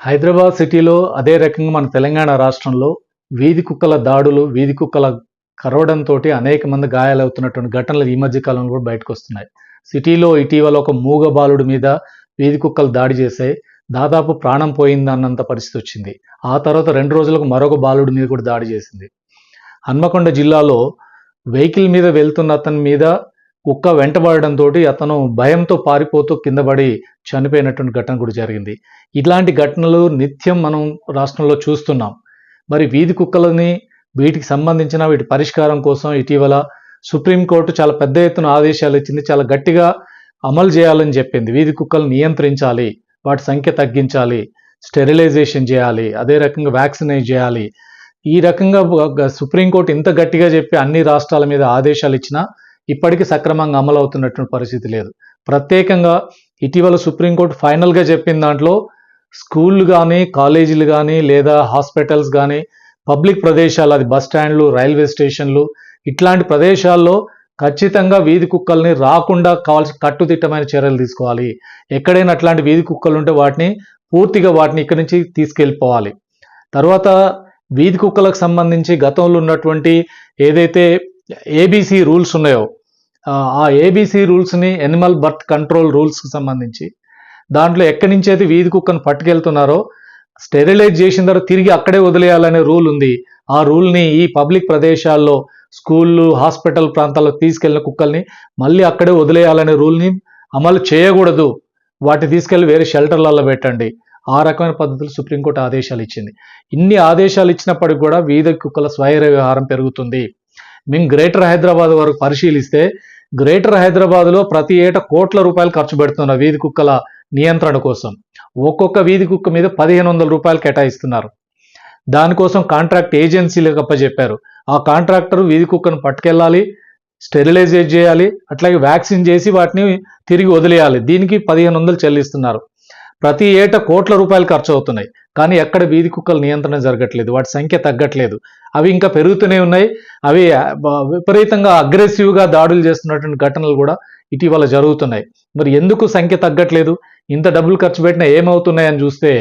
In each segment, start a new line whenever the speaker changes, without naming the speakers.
హైదరాబాద్ సిటీలో అదే రకంగా మన తెలంగాణ రాష్ట్రంలో వీధి కుక్కల దాడులు వీధి కుక్కల కరవడంతో అనేక మంది గాయాలవుతున్నటువంటి ఘటనలు ఈ మధ్య కాలంలో కూడా బయటకు వస్తున్నాయి. సిటీలో ఇటీవల ఒక మూగ బాలుడి మీద వీధి కుక్కలు దాడి చేసే దాదాపు ప్రాణం పోయింది అన్నంత పరిస్థితి వచ్చింది. ఆ తర్వాత రెండు రోజులకు మరొక బాలుడి మీద కూడా దాడి చేసింది. హన్మకొండ జిల్లాలో వెహికల్ మీద వెళ్తున్న అతని మీద కుక్క వెంటబడడంతో అతను భయంతో పారిపోతూ కిందపడి చనిపోయినటువంటి ఘటన కూడా జరిగింది. ఇలాంటి ఘటనలు నిత్యం మనం రాష్ట్రంలో చూస్తున్నాం. మరి వీధి కుక్కలని వీటికి సంబంధించిన వీటి పరిష్కారం కోసం ఇటీవల సుప్రీంకోర్టు చాలా పెద్ద ఎత్తున ఆదేశాలు ఇచ్చింది. చాలా గట్టిగా అమలు చేయాలని చెప్పింది. వీధి కుక్కలు నియంత్రించాలి వాటి సంఖ్య తగ్గించాలి స్టెరిలైజేషన్ చేయాలి అదే రకంగా వ్యాక్సినేట్ చేయాలి. ఈ రకంగా సుప్రీంకోర్టు ఇంత గట్టిగా చెప్పి అన్ని రాష్ట్రాల మీద ఆదేశాలు ఇచ్చినా ఇప్పటికీ సక్రమంగా అమలు అవుతున్నటువంటి పరిస్థితి లేదు. ప్రత్యేకంగా ఇటీవల సుప్రీంకోర్టు ఫైనల్గా చెప్పిన దాంట్లో స్కూళ్ళు కానీ కాలేజీలు కానీ లేదా హాస్పిటల్స్ కానీ పబ్లిక్ ప్రదేశాలు అది బస్ స్టాండ్లు రైల్వే స్టేషన్లు ఇట్లాంటి ప్రదేశాల్లో ఖచ్చితంగా వీధి కుక్కల్ని రాకుండా కావాల్సిన కట్టుదిట్టమైన చర్యలు తీసుకోవాలి. ఎక్కడైనా అట్లాంటి వీధి కుక్కలు ఉంటే వాటిని పూర్తిగా వాటిని ఇక్కడి నుంచి తీసుకెళ్ళిపోవాలి. తర్వాత వీధి కుక్కలకు సంబంధించి గతంలో ఉన్నటువంటి ఏదైతే ఏబీసీ రూల్స్ ఉన్నాయో ఆ, ఏబీసీ రూల్స్ని ఎనిమల్ బర్త్ కంట్రోల్ రూల్స్కి సంబంధించి దాంట్లో ఎక్కడి నుంచి అయితే వీధి కుక్కను పట్టుకెళ్తున్నారో స్టెరిలైజ్ చేసిన తర్వాత తిరిగి అక్కడే వదిలేయాలనే రూల్ ఉంది. ఆ రూల్ని ఈ పబ్లిక్ ప్రదేశాల్లో స్కూళ్ళు హాస్పిటల్ ప్రాంతాల్లో తీసుకెళ్ళిన కుక్కల్ని మళ్ళీ అక్కడే వదిలేయాలనే రూల్ని అమలు చేయకూడదు. వాటిని తీసుకెళ్ళి వేరే షెల్టర్లలో పెట్టండి. ఆ రకమైన పద్ధతులు సుప్రీంకోర్టు ఆదేశాలు ఇచ్చింది. ఇన్ని ఆదేశాలు ఇచ్చినప్పటికి కూడా వీధి కుక్కల స్వైర వ్యవహారం పెరుగుతుంది. మేము గ్రేటర్ హైదరాబాద్ వరకు పరిశీలిస్తే గ్రేటర్ హైదరాబాద్లో ప్రతి ఏటా కోట్ల రూపాయలు ఖర్చు పెడుతున్న వీధి కుక్కల నియంత్రణ కోసం. ఒక్కొక్క వీధి కుక్క మీద పదిహేను వందల రూపాయలు కేటాయిస్తున్నారు. దానికోసం కాంట్రాక్ట్ ఏజెన్సీలకు అప్పచెప్పారు ఆ కాంట్రాక్టర్ వీధి కుక్కను పట్టుకెళ్ళాలి స్టెరిలైజ్ చేయాలి అట్లాగే వ్యాక్సిన్ చేసి వాటిని తిరిగి వదిలేయాలి. దీనికి పదిహేను వందలు చెల్లిస్తున్నారు. ప్రతి ఏటా కోట్ల రూపాయలు ఖర్చు అవుతున్నాయి కానీ ఎక్కడ వీధి కుక్కల నియంత్రణ జరగట్లేదు. వాటి సంఖ్య తగ్గట్లేదు. అవి ఇంకా పెరుగుతూనే ఉన్నాయి. అవి విపరీతంగా అగ్రెసివ్గా దాడులు చేస్తున్నటువంటి ఘటనలు కూడా ఇటీవల జరుగుతున్నాయి. మరి ఎందుకు సంఖ్య తగ్గట్లేదు? ఇంత డబ్బులు ఖర్చు పెట్టినా ఏమవుతున్నాయని చూస్తే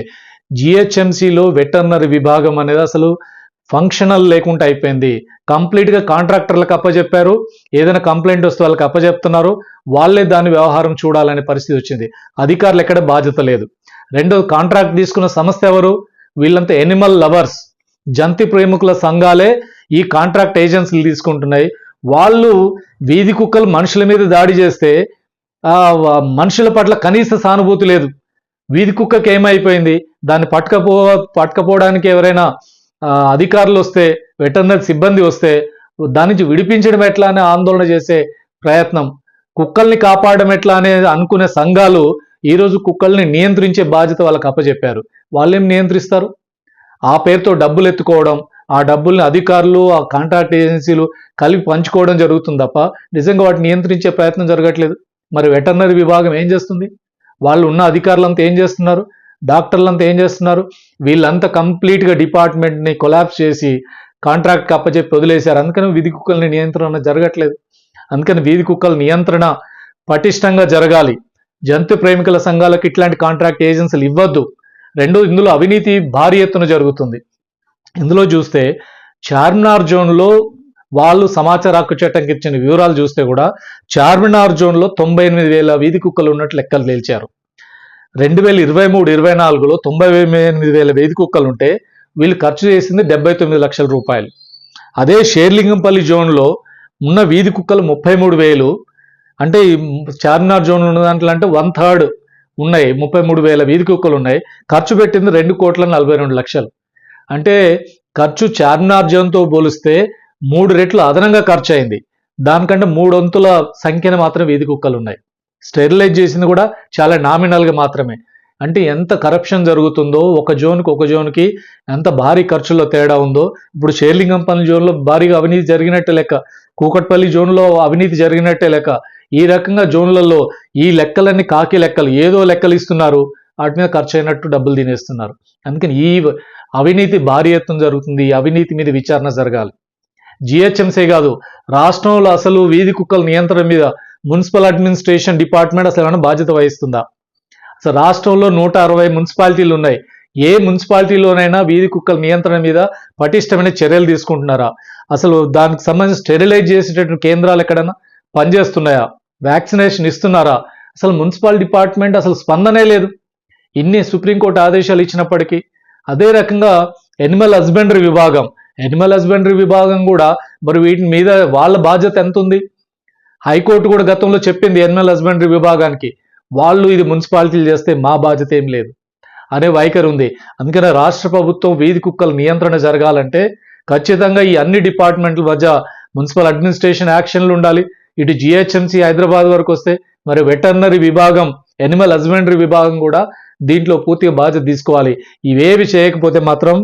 జిహెచ్ఎంసిలో వెటర్నరీ విభాగం అనేది అసలు ఫంక్షనల్ లేకుండా అయిపోయింది. కంప్లీట్గా కాంట్రాక్టర్లకు అప్పచెప్పారు ఏదైనా కంప్లైంట్ వస్తే వాళ్ళకి అప్పచెప్తున్నారు వాళ్ళే దాని వ్యవహారం చూడాలనే పరిస్థితి వచ్చింది. అధికారులు ఎక్కడ బాధ్యత లేదు. రెండో కాంట్రాక్ట్ తీసుకున్న సంస్థ ఎవరు? వీళ్ళంతా ఎనిమల్ లవర్స్ జంతి ప్రేమికుల సంఘాలే ఈ కాంట్రాక్ట్ ఏజెన్సీలు తీసుకుంటున్నాయి. వాళ్ళు వీధి కుక్కలు మనుషుల మీద దాడి చేస్తే మనుషుల పట్ల కనీస సానుభూతి లేదు. వీధి కుక్కకి ఏమైపోయింది? దాన్ని పట్టుకపో పట్టుకపోవడానికి ఎవరైనా అధికారులు వస్తే వెటర్నరీ సిబ్బంది వస్తే దాని నుంచి విడిపించడం ఎట్లా అనే ఆందోళన చేసే ప్రయత్నం. కుక్కల్ని కాపాడడం ఎట్లా అనే అనుకునే సంఘాలు ఈరోజు కుక్కల్ని నియంత్రించే బాధ్యత వాళ్ళకి అప్పచెప్పారు వాళ్ళేం నియంత్రిస్తారు? ఆ పేరుతో డబ్బులు ఎత్తుకోవడం ఆ డబ్బుల్ని అధికారులు ఆ కాంట్రాక్ట్ ఏజెన్సీలు కలిపి పంచుకోవడం జరుగుతుంది తప్ప నిజంగా వాటిని నియంత్రించే ప్రయత్నం జరగట్లేదు. మరి వెటర్నరీ విభాగం ఏం చేస్తుంది? వాళ్ళు ఉన్న అధికారులంతా ఏం చేస్తున్నారు? డాక్టర్లంతా ఏం చేస్తున్నారు? వీళ్ళంతా కంప్లీట్గా డిపార్ట్మెంట్ని కొలాప్స్ చేసి కాంట్రాక్ట్కి అప్పచెప్పి వదిలేశారు. అందుకని వీధి కుక్కల్ని నియంత్రణ జరగట్లేదు. అందుకని వీధి కుక్కల నియంత్రణ పటిష్టంగా జరగాలి. జంతు ప్రేమికుల సంఘాలకు ఇట్లాంటి కాంట్రాక్ట్ ఏజెన్సీలు ఇవ్వద్దు. రెండు ఇందులో అవినీతి భారీ ఎత్తున జరుగుతుంది. ఇందులో చూస్తే చార్మినార్ జోన్లో వాళ్ళు సమాచార హక్కు చట్టంకి ఇచ్చిన వివరాలు చూస్తే కూడా చార్మినార్ జోన్లో తొంభై ఎనిమిది వేల వీధి కుక్కలు ఉన్నట్లు లెక్కలు తేల్చారు. రెండు వేల ఇరవై మూడు ఇరవై నాలుగులో తొంభై ఎనిమిది వేల వీధి కుక్కలు ఉంటే వీళ్ళు ఖర్చు చేసింది డెబ్బై తొమ్మిది లక్షల రూపాయలు. అదే షేర్లింగంపల్లి జోన్లో ఉన్న వీధి కుక్కలు ముప్పై మూడు వేలు అంటే ఈ చార్మినార్ జోన్ ఉన్న దాంట్లో అంటే వన్ థర్డ్ ఉన్నాయి ముప్పై మూడు వేల వీధి కుక్కలు ఉన్నాయి ఖర్చు పెట్టింది రెండు కోట్ల నలభై రెండు లక్షలు. అంటే ఖర్చు చార్మినార్ జోన్తో పోలిస్తే మూడు రెట్లు అదనంగా ఖర్చు అయింది దానికంటే మూడొంతుల సంఖ్యను మాత్రం వీధి కుక్కలు ఉన్నాయి స్టెరిలైజ్ చేసింది కూడా చాలా నామినల్గా మాత్రమే. అంటే ఎంత కరప్షన్ జరుగుతుందో ఒక జోన్కి ఒక జోన్కి ఎంత భారీ ఖర్చుల్లో తేడా ఉందో ఇప్పుడు షేర్లింగంపల్లి జోన్లో భారీగా అవినీతి జరిగినట్టే లెక్క కూకట్పల్లి జోన్లో అవినీతి జరిగినట్టే లెక్క ఈ రకంగా జోన్లలో ఈ లెక్కలన్నీ కాకి లెక్కలు ఏదో లెక్కలు ఇస్తున్నారు వాటి మీద ఖర్చు అయినట్టు డబ్బులు తినేస్తున్నారు. అందుకని ఈ అవినీతి భారీ ఎత్తున జరుగుతుంది ఈ అవినీతి మీద విచారణ జరగాలి. జిహెచ్ఎంసీ కాదు రాష్ట్రంలో అసలు వీధి కుక్కల నియంత్రణ మీద మున్సిపల్ అడ్మినిస్ట్రేషన్ డిపార్ట్మెంట్ అసలు ఏమైనా బాధ్యత వహిస్తుందా? అసలు రాష్ట్రంలో నూట అరవై మున్సిపాలిటీలు ఉన్నాయి. ఏ మున్సిపాలిటీలోనైనా వీధి కుక్కల నియంత్రణ మీద పటిష్టమైన చర్యలు తీసుకుంటున్నారా? అసలు దానికి సంబంధించి స్టెరిలైజ్ చేసేటటువంటి కేంద్రాలు ఎక్కడైనా పనిచేస్తున్నాయా? వ్యాక్సినేషన్ ఇస్తున్నారా? అసలు మున్సిపల్ డిపార్ట్మెంట్ అసలు స్పందనే లేదు. ఇన్ని సుప్రీంకోర్టు ఆదేశాలు ఇచ్చినప్పటికీ అదే రకంగా ఎనిమల్ హస్బెండరీ విభాగం ఎనిమల్ హస్బెండరీ విభాగం కూడా మరి వీటి మీద వాళ్ళ బాధ్యత ఎంత ఉంది హైకోర్టు కూడా గతంలో చెప్పింది ఎనిమల్ హస్బెండరీ విభాగానికి వాళ్ళు ఇది మున్సిపాలిటీలు చేస్తే మా బాధ్యత ఏం లేదు అనే వైఖరి ఉంది. అందుకనే రాష్ట్ర ప్రభుత్వం వీధి కుక్కల నియంత్రణ జరగాలంటే ఖచ్చితంగా ఈ అన్ని డిపార్ట్మెంట్ల మధ్య మున్సిపల్ అడ్మినిస్ట్రేషన్ యాక్షన్లు ఉండాలి. ఇటు జిహెచ్ఎంసీ హైదరాబాద్ వరకు వస్తే మరి వెటర్నరీ విభాగం ఎనిమల్ హస్బెండరీ విభాగం కూడా దీంట్లో పూర్తిగా బాధ్యత తీసుకోవాలి. ఇవేవి చేయకపోతే మాత్రం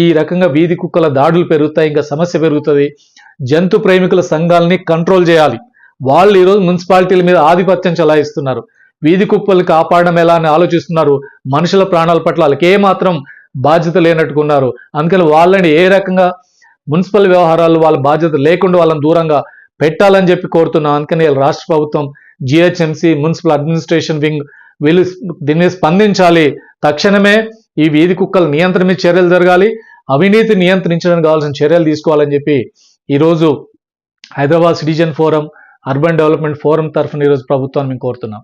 ఈ రకంగా వీధి కుక్కల దాడులు పెరుగుతాయి ఇంకా సమస్య పెరుగుతుంది. జంతు ప్రేమికుల సంఘాలని కంట్రోల్ చేయాలి. వాళ్ళు ఈరోజు మున్సిపాలిటీల మీద ఆధిపత్యం చలాయిస్తున్నారు. వీధి కుక్కలు కాపాడడం ఎలా అని ఆలోచిస్తున్నారు. మనుషుల ప్రాణాల పట్ల వాళ్ళకి ఏ మాత్రం బాధ్యత లేనట్టుకున్నారు. అందుకని వాళ్ళని ఏ రకంగా మున్సిపల్ వ్యవహారాలు వాళ్ళ బాధ్యత లేకుండా వాళ్ళని దూరంగా పెట్టాలని చెప్పి కోరుతున్నాం. అందుకని వీళ్ళు రాష్ట్ర ప్రభుత్వం జిహెచ్ఎంసీ మున్సిపల్ అడ్మినిస్ట్రేషన్ వింగ్ వీళ్ళు దీన్ని స్పందించాలి. తక్షణమే ఈ వీధి కుక్కల నియంత్రణ మీద చర్యలు జరగాలి. అవినీతి నియంత్రించడానికి కావాల్సిన చర్యలు తీసుకోవాలని చెప్పి ఈరోజు Hyderabad citizen forum urban development forum తరఫున ఈరోజు ప్రభుత్వాన్ని మేము కోరుతున్నాం.